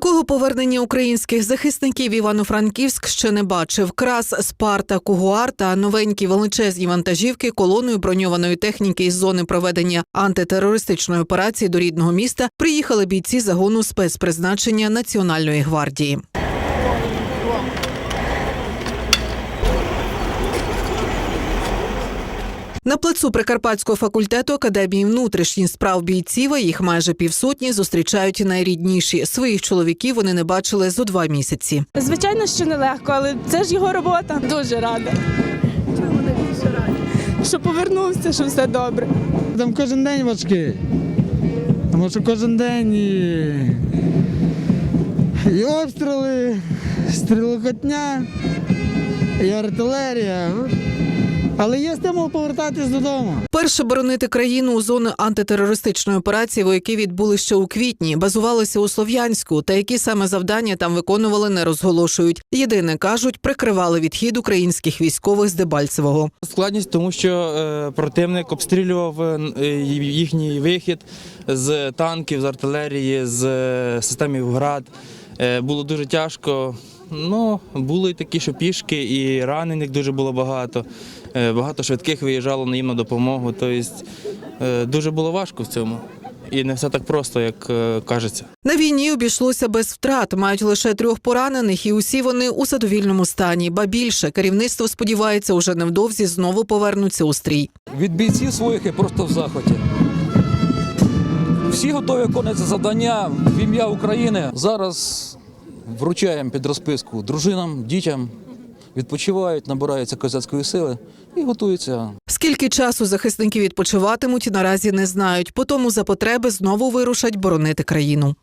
Такого повернення українських захисників Івано-Франківськ ще не бачив. Крас, Спарта, Кугуар та новенькі величезні вантажівки колоною броньованої техніки із зони проведення антитерористичної операції до рідного міста приїхали бійці загону спецпризначення Національної гвардії. На плацу Прикарпатського факультету Академії внутрішніх справ бійців, а їх майже півсотні, зустрічають найрідніші. Своїх чоловіків вони не бачили зо два місяці. Звичайно, що нелегко, але це ж його робота. Дуже рада. Чому найбільше рада? Що повернувся, що все добре. Там кожен день важкий. Тому що кожен день і, і обстріли, стрілокотня, і артилерія. Але є стимул повертатись додому. Перше боронити країну у зону антитерористичної операції вояки відбули ще у квітні, базувалися у Слов'янську. Та які саме завдання там виконували, не розголошують. Єдине кажуть, прикривали відхід українських військових з Дебальцевого. Складність, тому що е, противник обстрілював е, їхній вихід з танків, з артилерії, з е, систем град. Е, було дуже тяжко. Ну, були такі, що пішки, і ранених дуже було багато. Е, багато швидких виїжджало на їм на допомогу. Тобто е, дуже було важко в цьому. І не все так просто, як е, кажеться. На війні обійшлося без втрат. Мають лише трьох поранених, і усі вони у задовільному стані. Ба більше керівництво сподівається, уже невдовзі знову повернуться у стрій. Від бійців своїх я просто в захваті. Всі готові виконувати завдання в ім'я України. Зараз вручаємо під розписку дружинам, дітям, відпочивають, набираються козацької сили і готуються Скільки часу захисники відпочиватимуть, наразі не знають. Потому за потреби знову вирушать боронити країну.